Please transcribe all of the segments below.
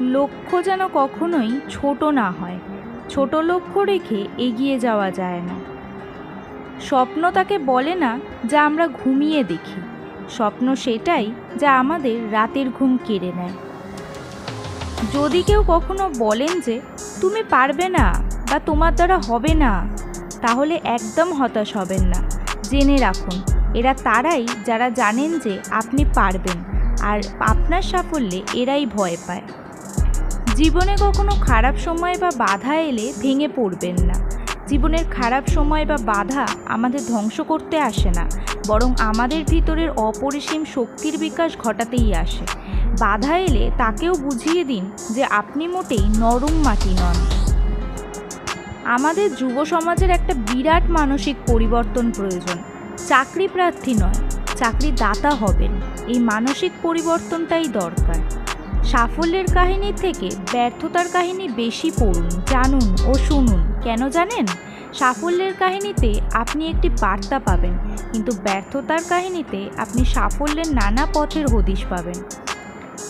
লক্ষ্য যেন কখনোই ছোট না হয়। ছোট লক্ষ্য রেখে এগিয়ে যাওয়া যায় না। স্বপ্ন তাকে বলে না যা আমরা ঘুমিয়ে দেখি। স্বপ্ন সেটাই যা আমাদের রাতের ঘুম কেড়ে নেয়। যদি কেউ কখনো বলেন যে, তুমি পারবে না বা তোমার দ্বারা হবে না, তাহলে একদম হতাশ হবেন না। জেনে রাখুন, এরা তারাই যারা জানেন যে আপনি পারবেন আর আপনার সাফল্যে এরাই ভয় পায়। জীবনে কখনো খারাপ সময় বা বাধা এলে ভেঙে পড়বেন না। জীবনের খারাপ সময় বা বাধা আমাদের ধ্বংস করতে আসে না, বরং আমাদের ভিতরের অপরিসীম শক্তির বিকাশ ঘটাতেই আসে। বাধা এলে তাকেও বুঝিয়ে দিন যে আপনি মোটেই নরম মাটি নন। আমাদের যুব সমাজের একটা বিরাট মানসিক পরিবর্তন প্রয়োজন। চাকরি প্রার্থী নয় চাকরি দাতা হবেন। এই মানসিক পরিবর্তনটাই দরকার। সাফল্যের কাহিনী থেকে ব্যর্থতার কাহিনী বেশি পড়ুন, জানুন ও শুনুন। কেন জানেন? সাফল্যের কাহিনীতে আপনি একটি বার্তা পাবেন, কিন্তু ব্যর্থতার কাহিনীতে আপনি সাফল্যের নানা পথের হদিশ পাবেন।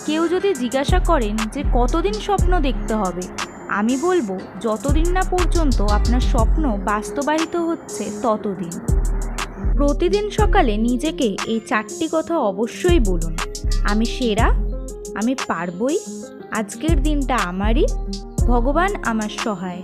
কেউ যদি জিজ্ঞাসা করেন যে কতদিন স্বপ্ন দেখতে হবে, আমি বলব যতদিন না পর্যন্ত আপনার স্বপ্ন বাস্তবায়িত হচ্ছে ততদিন। প্রতিদিন সকালে নিজেকে এই চারটি কথা অবশ্যই বলুন। আমি সেরা আমি পারবই? আজকের দিনটা আমারই। ভগবান আমার সহায়।